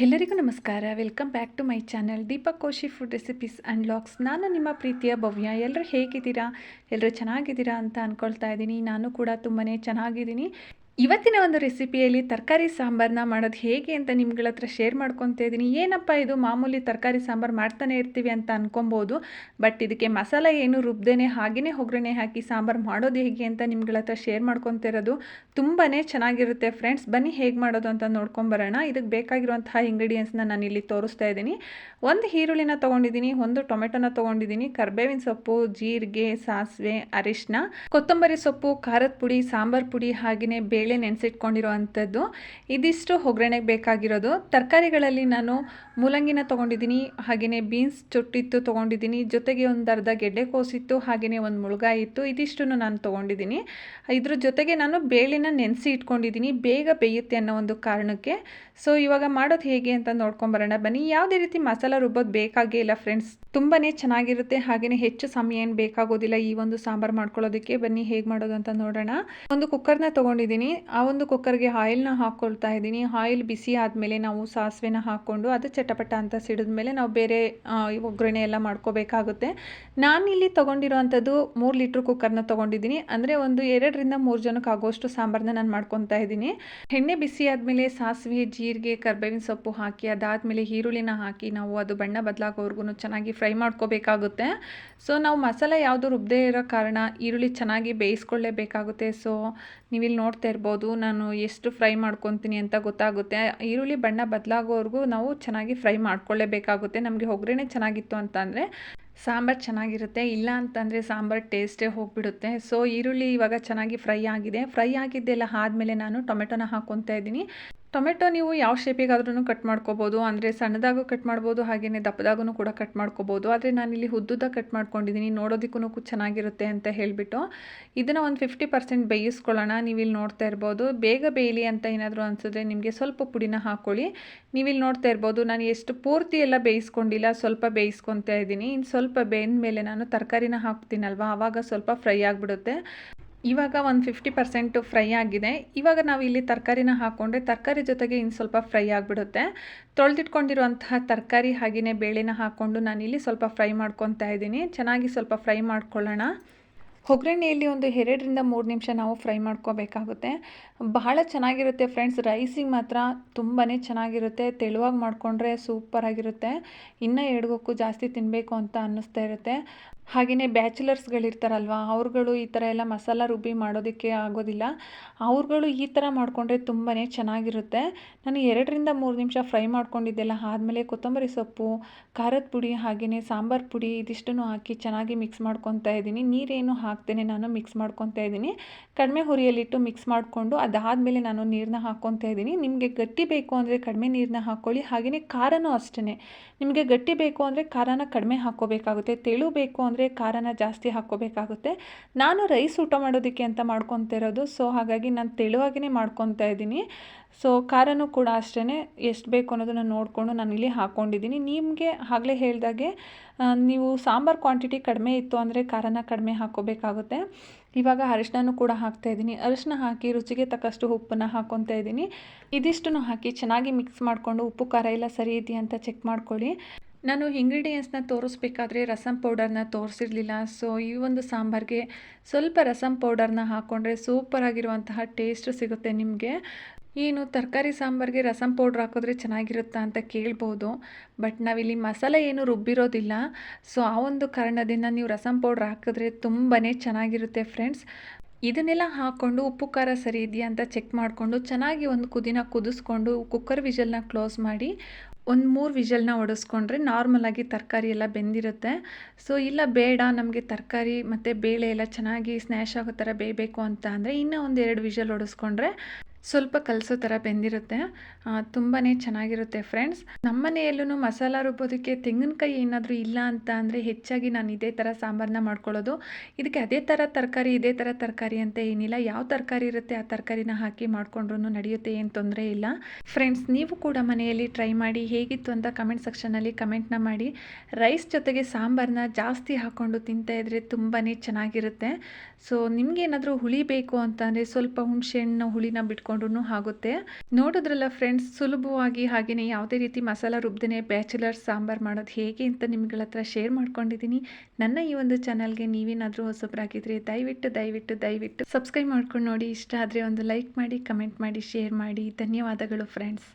ಎಲ್ಲರಿಗೂ ನಮಸ್ಕಾರ. Welcome back to my channel Deepak Koshi food recipes and logs ನಾನು ನಿಮ್ಮ ಪ್ರೀತಿಯ ಭವ್ಯ. ಎಲ್ಲರೂ ಹೇಗಿದ್ದೀರಾ? ಎಲ್ಲರೂ ಚೆನ್ನಾಗಿದ್ದೀರಾ ಅಂತ ಅಂದ್ಕೊಳ್ತಾ ಇದ್ದೀನಿ. ನಾನು ಕೂಡ ತುಂಬಾ ಚೆನ್ನಾಗಿದ್ದೀನಿ. ಇವತ್ತಿನ ಒಂದು ರೆಸಿಪಿಯಲ್ಲಿ ತರಕಾರಿ ಸಾಂಬಾರನ್ನ ಮಾಡೋದು ಹೇಗೆ ಅಂತ ನಿಮ್ಗಳ ಹತ್ರ ಶೇರ್ ಮಾಡ್ಕೊತಾ ಇದ್ದೀನಿ. ಏನಪ್ಪ ಇದು? ಮಾಮೂಲಿ ತರಕಾರಿ ಸಾಂಬಾರು ಮಾಡ್ತಾನೆ ಇರ್ತೀವಿ ಅಂತ ಅನ್ಕೊಬೋದು. ಬಟ್ ಇದಕ್ಕೆ ಮಸಾಲ ಏನು? ರುಬ್ದೇನೆ ಹಾಗೆಯೇ ಒಗ್ಗರಣೆ ಹಾಕಿ ಸಾಂಬಾರು ಮಾಡೋದು ಹೇಗೆ ಅಂತ ನಿಮ್ಗಳ ಹತ್ರ ಶೇರ್ ಮಾಡ್ಕೊತಿರೋದು ತುಂಬಾ ಚೆನ್ನಾಗಿರುತ್ತೆ ಫ್ರೆಂಡ್ಸ್ ಬನ್ನಿ ಹೇಗೆ ಮಾಡೋದು ಅಂತ ನೋಡ್ಕೊಂಬರೋಣ ಇದಕ್ಕೆ ಬೇಕಾಗಿರುವಂತಹ ಇಂಗ್ರೀಡಿಯೆಂಟ್ಸ್ನ ನಾನು ಇಲ್ಲಿ ತೋರಿಸ್ತಾ ಇದ್ದೀನಿ. ಒಂದು ಈರುಳ್ಳಿನ ತೊಗೊಂಡಿದ್ದೀನಿ, ಒಂದು ಟೊಮೆಟೊನ ತೊಗೊಂಡಿದ್ದೀನಿ, ಕರ್ಬೇವಿನ ಸೊಪ್ಪು, ಜೀರಿಗೆ, ಸಾಸಿವೆ ಅರಿಶಿನ ಕೊತ್ತಂಬರಿ ಸೊಪ್ಪು, ಖಾರದ ಪುಡಿ, ಸಾಂಬಾರು ಪುಡಿ ಹಾಗೆಯೇ ನೆನೆಸಿಟ್ಕೊಂಡಿರೋ ಅಂಥದ್ದು ಇದಿಷ್ಟು ಒಗ್ಗರಣೆಗೆ ಬೇಕಾಗಿರೋದು. ತರಕಾರಿಗಳಲ್ಲಿ ನಾನು ಮೂಲಂಗಿನ ತೊಗೊಂಡಿದ್ದೀನಿ ಹಾಗೆಯೇ ಬೀನ್ಸ್ ಚೊಟ್ಟಿತ್ತು ತೊಗೊಂಡಿದ್ದೀನಿ, ಜೊತೆಗೆ ಒಂದು ಅರ್ಧ ಗೆಡ್ಡೆಕೋಸಿತ್ತು ಹಾಗೆಯೇ ಒಂದು ಮುಳುಗಾಯಿ ಇತ್ತು ಇದಿಷ್ಟನ್ನು ನಾನು ತೊಗೊಂಡಿದ್ದೀನಿ. ಇದ್ರ ಜೊತೆಗೆ ನಾನು ಬೇಳೆನ ನೆನೆಸಿ ಇಟ್ಕೊಂಡಿದ್ದೀನಿ, ಬೇಗ ಬೇಯುತ್ತೆ ಅನ್ನೋ ಒಂದು ಕಾರಣಕ್ಕೆ. ಸೊ ಇವಾಗ ಮಾಡೋದು ಹೇಗೆ ಅಂತ ನೋಡ್ಕೊಂಬರೋಣ ಬನ್ನಿ, ಯಾವುದೇ ರೀತಿ ಮಸಾಲ ರುಬ್ಬೋದು ಬೇಕಾಗೇ ಇಲ್ಲ ಫ್ರೆಂಡ್ಸ್. ತುಂಬಾ ಚೆನ್ನಾಗಿರುತ್ತೆ ಹಾಗೆಯೇ ಹೆಚ್ಚು ಸಮಯ ಏನು ಬೇಕಾಗೋದಿಲ್ಲ ಈ ಒಂದು ಸಾಂಬಾರು ಮಾಡ್ಕೊಳ್ಳೋದಕ್ಕೆ. ಬನ್ನಿ, ಹೇಗೆ ಮಾಡೋದು ಅಂತ ನೋಡೋಣ. ಒಂದು ಕುಕ್ಕರ್ನ ತೊಗೊಂಡಿದ್ದೀನಿ. ಆ ಒಂದು ಕುಕ್ಕರ್ಗೆ ಆಯಿಲ್ನ ಹಾಕ್ಕೊಳ್ತಾ ಇದ್ದೀನಿ. ಆಯಿಲ್ ಬಿಸಿ ಆದಮೇಲೆ ನಾವು ಸಾಸಿವೆನ ಹಾಕ್ಕೊಂಡು ಅದು ಚಟಪಟ ಅಂತ ಸಿಡಿದ ಮೇಲೆ ನಾವು ಬೇರೆ ಒಗ್ಗರಣೆ ಎಲ್ಲ ಮಾಡ್ಕೋಬೇಕಾಗುತ್ತೆ. ನಾನು ಇಲ್ಲಿ ತೊಗೊಂಡಿರುವಂಥದ್ದು ಮೂರು ಲೀಟ್ರ್ ಕುಕ್ಕರ್ನ ತೊಗೊಂಡಿದ್ದೀನಿ. ಅಂದರೆ ಒಂದು ಎರಡರಿಂದ ಮೂರು ಜನಕ್ಕೆ ಆಗೋಷ್ಟು ಸಾಂಬಾರನ್ನ ನಾನು ಮಾಡ್ಕೊತಾ ಇದ್ದೀನಿ. ಎಣ್ಣೆ ಬಿಸಿ ಆದಮೇಲೆ ಸಾಸಿವೆ, ಜೀರಿಗೆ, ಕರ್ಬೇವಿನ ಸೊಪ್ಪು ಹಾಕಿ, ಅದಾದಮೇಲೆ ಈರುಳ್ಳಿನ ಹಾಕಿ ನಾವು ಅದು ಬಣ್ಣ ಬದಲಾಗೋವರೆಗೂ ಚೆನ್ನಾಗಿ ಫ್ರೈ ಮಾಡ್ಕೋಬೇಕಾಗುತ್ತೆ. ಸೊ ನಾವು ಮಸಾಲೆ ಯಾವುದು ರುಬ್ಬದೇ ಇರೋ ಕಾರಣ ಈರುಳ್ಳಿ ಚೆನ್ನಾಗಿ ಬೇಯಿಸ್ಕೊಳ್ಳೇಬೇಕಾಗುತ್ತೆ. ಸೊ ನೀವಿಲ್ಲಿ ನೋಡ್ತಾ ಇರ್ಬೋದು, ನಾನು ಎಷ್ಟು ಫ್ರೈ ಮಾಡ್ಕೊತೀನಿ ಅಂತ ಗೊತ್ತಾಗುತ್ತೆ. ಈರುಳ್ಳಿ ಬಣ್ಣ ಬದಲಾಗೋವರೆಗೂ ನಾವು ಚೆನ್ನಾಗಿ ಫ್ರೈ ಮಾಡ್ಕೊಳ್ಳೇಬೇಕಾಗುತ್ತೆ. ನಮಗೆ ಒಗ್ಗರಣೆ ಚೆನ್ನಾಗಿತ್ತು ಅಂತಂದರೆ ಸಾಂಬಾರು ಚೆನ್ನಾಗಿರುತ್ತೆ. ಇಲ್ಲ ಅಂತಂದರೆ ಸಾಂಬಾರು ಟೇಸ್ಟೇ ಹೋಗಿಬಿಡುತ್ತೆ. ಸೊ ಈರುಳ್ಳಿ ಇವಾಗ ಚೆನ್ನಾಗಿ ಫ್ರೈ ಆಗಿದೆ. ಫ್ರೈ ಆಗಿದ್ದೆಲ್ಲ ಆದಮೇಲೆ ನಾನು ಟೊಮೆಟೊನ ಹಾಕ್ಕೊತಾ ಇದ್ದೀನಿ. ಟೊಮೆಟೊ ನೀವು ಯಾವ ಶೇಪಿಗಾದ್ರೂ ಕಟ್ ಮಾಡ್ಕೋಬೋದು, ಅಂದರೆ ಸಣ್ಣದಾಗೂ ಕಟ್ ಮಾಡ್ಬೋದು ಹಾಗೆಯೇ ದಪ್ಪದಾಗೂ ಕೂಡ ಕಟ್ ಮಾಡ್ಕೋಬೋದು. ಆದರೆ ನಾನಿಲ್ಲಿ ಉದ್ದುದ್ದ ಕಟ್ ಮಾಡ್ಕೊಂಡಿದ್ದೀನಿ ನೋಡೋದಕ್ಕೂ ಚೆನ್ನಾಗಿರುತ್ತೆ ಅಂತ ಹೇಳಿಬಿಟ್ಟು ಇದನ್ನು ಒಂದು ಫಿಫ್ಟಿ ಪರ್ಸೆಂಟ್ ಬೇಯಿಸ್ಕೊಳ್ಳೋಣ. ನೀವಿಲ್ಲಿ ನೋಡ್ತಾ ಇರ್ಬೋದು, ಬೇಗ ಬೇಯಲಿ ಅಂತ ಏನಾದರೂ ಅನಿಸಿದ್ರೆ ನಿಮಗೆ ಸ್ವಲ್ಪ ಪುಡಿನ ಹಾಕ್ಕೊಳ್ಳಿ ನೀವಿಲ್ಲಿ ನೋಡ್ತಾ ಇರ್ಬೋದು, ನಾನು ಎಷ್ಟು ಪೂರ್ತಿ ಎಲ್ಲ ಬೇಯಿಸ್ಕೊಂಡಿಲ್ಲ, ಸ್ವಲ್ಪ ಬೇಯಿಸ್ಕೊತಾ ಇದ್ದೀನಿ. ಇನ್ನು ಸ್ವಲ್ಪ ಬೇಯ್ದ ಮೇಲೆ ನಾನು ತರಕಾರಿನ ಹಾಕ್ತೀನಲ್ವ ಆವಾಗ ಸ್ವಲ್ಪ ಫ್ರೈ ಆಗಿಬಿಡುತ್ತೆ. ಇವಾಗ ಒಂದು ಫಿಫ್ಟಿ ಪರ್ಸೆಂಟು ಫ್ರೈ ಆಗಿದೆ. ಇವಾಗ ನಾವು ಇಲ್ಲಿ ತರಕಾರಿನ ಹಾಕ್ಕೊಂಡ್ರೆ ತರಕಾರಿ ಜೊತೆಗೆ ಇನ್ನು ಸ್ವಲ್ಪ ಫ್ರೈ ಆಗಿಬಿಡುತ್ತೆ. ತೊಳೆದಿಟ್ಕೊಂಡಿರುವಂತಹ ತರಕಾರಿ ಹಾಗೆಯೇ ಬೇಳೆನ ಹಾಕ್ಕೊಂಡು ನಾನಿಲ್ಲಿ ಸ್ವಲ್ಪ ಫ್ರೈ ಮಾಡ್ಕೊತಾ ಇದ್ದೀನಿ. ಚೆನ್ನಾಗಿ ಸ್ವಲ್ಪ ಫ್ರೈ ಮಾಡ್ಕೊಳ್ಳೋಣ. ಒಗ್ಗರಣೆಯಲ್ಲಿ ಒಂದು ಎರಡರಿಂದ ಮೂರು ನಿಮಿಷ ನಾವು ಫ್ರೈ ಮಾಡ್ಕೋಬೇಕಾಗುತ್ತೆ. ಬಹಳ ಚೆನ್ನಾಗಿರುತ್ತೆ ಫ್ರೆಂಡ್ಸ್. ರೈಸಿಗೆ ಮಾತ್ರ ತುಂಬಾ ಚೆನ್ನಾಗಿರುತ್ತೆ. ತೆಳುವಾಗಿ ಮಾಡಿಕೊಂಡ್ರೆ ಸೂಪರಾಗಿರುತ್ತೆ ಇನ್ನೂ ಎಡ್ಗೋಕ್ಕೂ ಜಾಸ್ತಿ ತಿನ್ನಬೇಕು ಅಂತ ಅನ್ನಿಸ್ತಾ ಇರುತ್ತೆ. ಹಾಗೆಯೇ ಬ್ಯಾಚುಲರ್ಸ್ಗಳಿರ್ತಾರಲ್ವ, ಅವ್ರುಗಳು ಈ ಥರ ಎಲ್ಲ ಮಸಾಲ ರುಬ್ಬಿ ಮಾಡೋದಕ್ಕೆ ಆಗೋದಿಲ್ಲ. ಅವ್ರುಗಳು ಈ ಥರ ಮಾಡಿಕೊಂಡ್ರೆ ತುಂಬಾ ಚೆನ್ನಾಗಿರುತ್ತೆ. ನಾನು ಎರಡರಿಂದ ಮೂರು ನಿಮಿಷ ಫ್ರೈ ಮಾಡ್ಕೊಂಡಿದ್ದೆಲ್ಲ ಆದಮೇಲೆ ಕೊತ್ತಂಬರಿ ಸೊಪ್ಪು, ಖಾರದ ಪುಡಿ ಹಾಗೆಯೇ ಸಾಂಬಾರು ಪುಡಿ, ಇದಿಷ್ಟನ್ನು ಹಾಕಿ ಚೆನ್ನಾಗಿ ಮಿಕ್ಸ್ ಮಾಡ್ಕೊತಾ ಇದ್ದೀನಿ. ನೀರೇನು ಹಾಕ್ತೇನೆ ನಾನು ಮಿಕ್ಸ್ ಮಾಡ್ಕೊತಾ ಇದ್ದೀನಿ. ಕಡಿಮೆ ಹುರಿಯಲ್ಲಿಟ್ಟು ಮಿಕ್ಸ್ ಮಾಡಿಕೊಂಡು ಅದಾದಮೇಲೆ ನಾನು ನೀರನ್ನ ಹಾಕ್ಕೊತಾ ಇದ್ದೀನಿ. ನಿಮಗೆ ಗಟ್ಟಿ ಬೇಕು ಅಂದರೆ ಕಡಿಮೆ ನೀರನ್ನ ಹಾಕ್ಕೊಳ್ಳಿ. ಹಾಗೆಯೇ ಖಾರನೂ ಅಷ್ಟೇ ನಿಮಗೆ ಗಟ್ಟಿ ಬೇಕು ಅಂದರೆ ಖಾರನ ಕಡಿಮೆ ಹಾಕ್ಕೋಬೇಕಾಗುತ್ತೆ. ತೆಳು ಬೇಕು ಅಂದರೆ ಖಾರನ ಜಾಸ್ತಿ ಹಾಕ್ಕೋಬೇಕಾಗುತ್ತೆ. ನಾನು ರೈಸ್ ಊಟ ಮಾಡೋದಕ್ಕೆ ಅಂತ ಮಾಡ್ಕೊತಾ ಇರೋದು. ಸೊ ಹಾಗಾಗಿ ನಾನು ತೆಳುವಾಗಿಯೇ ಮಾಡ್ಕೊತಾ ಇದ್ದೀನಿ. ಸೊ ಖಾರನೂ ಕೂಡ ಅಷ್ಟೇ ಎಷ್ಟು ಬೇಕು ಅನ್ನೋದನ್ನು ನೋಡಿಕೊಂಡು ನಾನು ಇಲ್ಲಿ ಹಾಕ್ಕೊಂಡಿದ್ದೀನಿ ನಿಮಗೆ ಆಗಲೇ ಹೇಳಿದಾಗೆ ನೀವು ಸಾಂಬಾರು ಕ್ವಾಂಟಿಟಿ ಕಡಿಮೆ ಇತ್ತು ಅಂದರೆ ಖಾರನ ಕಡಿಮೆ ಹಾಕ್ಕೋಬೇಕಾಗುತ್ತೆ. ಇವಾಗ ಅರಿಶಿನೂ ಕೂಡ ಹಾಕ್ತಾ ಇದ್ದೀನಿ. ಅರಿಶಿನ ಹಾಕಿ ರುಚಿಗೆ ತಕ್ಕಷ್ಟು ಉಪ್ಪನ್ನು ಹಾಕ್ಕೊತಾ ಇದ್ದೀನಿ. ಇದಿಷ್ಟನ್ನು ಹಾಕಿ ಚೆನ್ನಾಗಿ ಮಿಕ್ಸ್ ಮಾಡಿಕೊಂಡು ಉಪ್ಪು, ಖಾರ ಎಲ್ಲ ಸರಿ ಇದೆಯಾ ಅಂತ ಚೆಕ್ ಮಾಡ್ಕೊಳ್ಳಿ. ನಾನು ಇಂಗ್ರೀಡಿಯೆಂಟ್ಸ್ನ ತೋರಿಸ್ಬೇಕಾದ್ರೆ ರಸಂ ಪೌಡರ್ನ ತೋರಿಸಿರಲಿಲ್ಲ. ಸೊ ಈ ಒಂದು ಸಾಂಬಾರಿಗೆ ಸ್ವಲ್ಪ ರಸಂ ಪೌಡರ್ನ ಹಾಕ್ಕೊಂಡ್ರೆ ಸೂಪರಾಗಿರುವಂತಹ ಟೇಸ್ಟ್ ಸಿಗುತ್ತೆ ನಿಮಗೆ. ಏನು, ತರಕಾರಿ ಸಾಂಬಾರಿಗೆ ರಸಂ ಪೌಡ್ರ್ ಹಾಕಿದ್ರೆ ಚೆನ್ನಾಗಿರುತ್ತಾ ಅಂತ ಕೇಳ್ಬೋದು. ಬಟ್ ನಾವಿಲ್ಲಿ ಮಸಾಲೆ ಏನು ರುಬ್ಬಿರೋದಿಲ್ಲ. ಸೊ ಆ ಒಂದು ಕಾರಣದಿಂದ ನೀವು ರಸಂ ಪೌಡ್ರ್ ಹಾಕಿದ್ರೆ ತುಂಬಾ ಚೆನ್ನಾಗಿರುತ್ತೆ ಫ್ರೆಂಡ್ಸ್ ಇದನ್ನೆಲ್ಲ ಹಾಕ್ಕೊಂಡು ಉಪ್ಪು, ಖಾರ ಸರಿ ಇದೆಯಾ ಅಂತ ಚೆಕ್ ಮಾಡಿಕೊಂಡು ಚೆನ್ನಾಗಿ ಒಂದು ಕುದಿನ ಕುದಿಸ್ಕೊಂಡು ಕುಕ್ಕರ್ ವಿಜಲ್ನ ಕ್ಲೋಸ್ ಮಾಡಿ ಒಂದು ಮೂರು ವಿಷಲ್ನ ಹೊಡೆಸ್ಕೊಂಡ್ರೆ ನಾರ್ಮಲಾಗಿ ತರಕಾರಿ ಎಲ್ಲ ಬೆಂದಿರುತ್ತೆ. ಸೊ ಇಲ್ಲ ಬೇಡ, ನಮಗೆ ತರಕಾರಿ ಮತ್ತು ಬೇಳೆ ಎಲ್ಲ ಚೆನ್ನಾಗಿ ಸ್ನ್ಯಾಶ್ ಆಗೋ ಥರ ಬೇಯಬೇಕು ಅಂತ ಅಂದರೆ ಇನ್ನೂ ಒಂದು ಎರಡು ವಿಷಲ್ ಹೊಡೆಸ್ಕೊಂಡ್ರೆ ಸ್ವಲ್ಪ ಕಲಸೋ ಥರ ಬೆಂದಿರುತ್ತೆ. ತುಂಬಾ ಚೆನ್ನಾಗಿರುತ್ತೆ ಫ್ರೆಂಡ್ಸ್. ನಮ್ಮ ಮನೆಯಲ್ಲೂ ಮಸಾಲ ರುಬ್ಬೋದಕ್ಕೆ ತೆಂಗಿನಕಾಯಿ ಏನಾದರೂ ಇಲ್ಲ ಅಂತ ಅಂದರೆ ಹೆಚ್ಚಾಗಿ ನಾನು ಇದೇ ಥರ ಸಾಂಬಾರನ್ನ ಮಾಡ್ಕೊಳ್ಳೋದು. ಇದಕ್ಕೆ ಅದೇ ಥರ ತರಕಾರಿ, ಇದೇ ಥರ ತರಕಾರಿ ಅಂತ ಏನಿಲ್ಲ. ಯಾವ ತರಕಾರಿ ಇರುತ್ತೆ ಆ ತರಕಾರಿನ ಹಾಕಿ ಮಾಡಿಕೊಂಡ್ರೂ ನಡೆಯುತ್ತೆ, ಏನು ತೊಂದರೆ ಇಲ್ಲ. ಫ್ರೆಂಡ್ಸ್, ನೀವು ಕೂಡ ಮನೆಯಲ್ಲಿ ಟ್ರೈ ಮಾಡಿ. ಹೇಗಿತ್ತು ಅಂತ ಕಮೆಂಟ್ ಸೆಕ್ಷನಲ್ಲಿ ಕಮೆಂಟ್ನ ಮಾಡಿ. ರೈಸ್ ಜೊತೆಗೆ ಸಾಂಬಾರನ್ನ ಜಾಸ್ತಿ ಹಾಕ್ಕೊಂಡು ತಿಂತಾ ಇದ್ರೆ ತುಂಬಾ ಚೆನ್ನಾಗಿರುತ್ತೆ. ಸೊ ನಿಮಗೇನಾದರೂ ಹುಳಿ ಬೇಕು ಅಂತಂದರೆ ಸ್ವಲ್ಪ ಹುಣಸೆಹಣ್ಣು ಹುಳಿನ ಬಿಟ್ಕೊಂಡ್ರೂ ಆಗುತ್ತೆ. ನೋಡಿದ್ರಲ್ಲ ಫ್ರೆಂಡ್ಸ್ ಸುಲಭವಾಗಿ ಹಾಗೆಯೇ ಯಾವುದೇ ರೀತಿ ಮಸಾಲ ರುಬ್ದೇ ಬ್ಯಾಚುಲರ್ ಸಾಂಬಾರು ಮಾಡೋದು ಹೇಗೆ ಅಂತ ನಿಮ್ಗಳ ಹತ್ರ ಶೇರ್ ಮಾಡ್ಕೊಂಡಿದ್ದೀನಿ. ನನ್ನ ಈ ಒಂದು ಚಾನಲ್ಗೆ ನೀವೇನಾದರೂ ಹೊಸಬ್ರಾಗಿದ್ರೆ ದಯವಿಟ್ಟು ದಯವಿಟ್ಟು ದಯವಿಟ್ಟು ಸಬ್ಸ್ಕ್ರೈಬ್ ಮಾಡ್ಕೊಂಡು ನೋಡಿ. ಇಷ್ಟ ಆದರೆ ಒಂದು ಲೈಕ್ ಮಾಡಿ ಕಮೆಂಟ್ ಮಾಡಿ ಶೇರ್ ಮಾಡಿ. ಧನ್ಯವಾದಗಳು ಫ್ರೆಂಡ್ಸ್